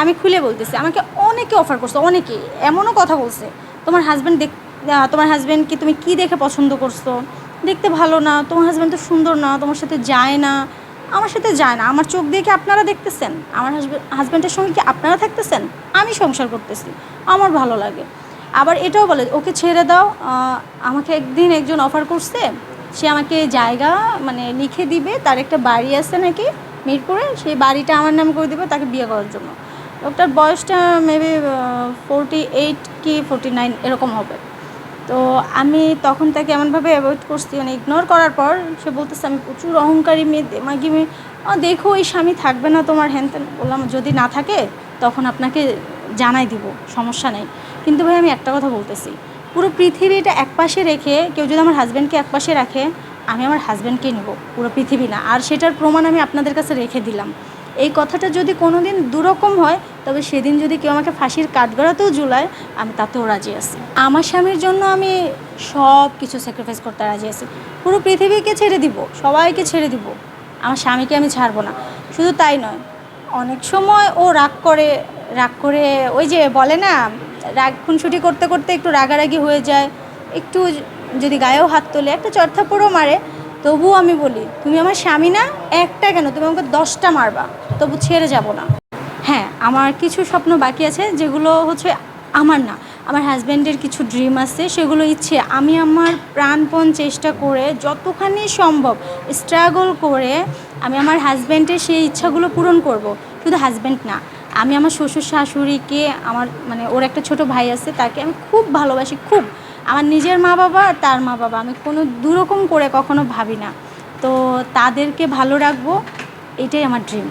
আমি খুলে বলতেছি, আমাকে অনেকে অফার করছে, অনেকে, এমনও কথা বলছে, তোমার হাজব্যান্ড দেখ তোমার হাজব্যান্ডকে তুমি কি দেখে পছন্দ করছ? দেখতে ভালো না, তোমার হাজব্যান্ড তো সুন্দর না, তোমার সাথে যায় না। আমার সাথে যায় না, আমার চোখ দিয়ে কি আপনারা দেখতেছেন? আমার হাজব্যান্ড হাজব্যান্ডের সঙ্গে কি আপনারা থাকতেছেন? আমি সংসার করতেছি, আমার ভালো লাগে। আবার এটাও বলে, ওকে ছেড়ে দাও আমাকে একদিন একজন অফার করছে, সে আমাকে জায়গা মানে লিখে দিবে, তার একটা বাড়ি আছে নাকি, মিরপুরে, সেই বাড়িটা আমার নাম করে দিবে, তাকে বিয়ে করার জন্য। লোকটার বয়সটা মেবি ফোরটি এইট কি ফোরটি নাইন এরকম হবে। তো আমি তখন তাকে এমনভাবে অ্যাভয়েড করছি মানে ইগনোর করার পর সে বলতেছে, আমি প্রচুর অহংকারী মেয়ে দেমাগি মেয়ে দেখো এই স্বামী থাকবে না তোমার হ্যান ত্যান বললাম, যদি না থাকে, তখন আপনাকে জানাই দিব, সমস্যা নেই। কিন্তু ভাই, আমি একটা কথা বলতেছি, পুরো পৃথিবীটা একপাশে রেখে, কেউ যদি আমার হাজব্যান্ডকে একপাশে রাখে, আমি আমার হাজব্যান্ডকে নিব, পুরো পৃথিবী না। আর সেটার প্রমাণ আমি আপনাদের কাছে রেখে দিলাম। এই কথাটা যদি কোনো দিন দুরকম হয়, তবে সেদিন যদি কেউ আমাকে ফাঁসির কাঠগড়াতেও ঝুলায়, আমি তাতেও রাজি আছি। আমার স্বামীর জন্য আমি সব কিছু স্যাক্রিফাইস করতে রাজি আছি। পুরো পৃথিবীকে ছেড়ে দিব, সবাইকে ছেড়ে দিব। আমার স্বামীকে আমি ছাড়বো না। শুধু তাই নয়, অনেক সময় ও রাগ করে রাগ করে ওই যে বলে না, রাগ, খুনসুটি করতে করতে একটু রাগারাগি হয়ে যায়। একটু যদি গায়েও হাত তোলে, একটা চর্থাপড়ও মারে তবুও আমি বলি, তুমি আমার স্বামী না, একটা কেন? তুমি আমাকে দশটা মারবা, তবু ছেড়ে যাব না। হ্যাঁ আমার কিছু স্বপ্ন বাকি আছে, যেগুলো হচ্ছে আমার না। আমার হাজব্যান্ডের কিছু ড্রিম আছে, সেগুলো ইচ্ছে। আমি আমার প্রাণপণ চেষ্টা করে যতখানি সম্ভব স্ট্রাগল করে আমি আমার হাজব্যান্ডের সেই ইচ্ছাগুলো পূরণ করব। শুধু হাজব্যান্ড না, আমি আমার শ্বশুর শাশুড়িকে, আমার মানে ওর একটা ছোট ভাই আছে, তাকে আমি খুব ভালোবাসি, খুব। আমার নিজের মা বাবা আর তার মা বাবা। আমি কোনো দুরকম করে কখনো ভাবি না। তো তাদেরকে ভালো রাখব, এটাই আমার ড্রিম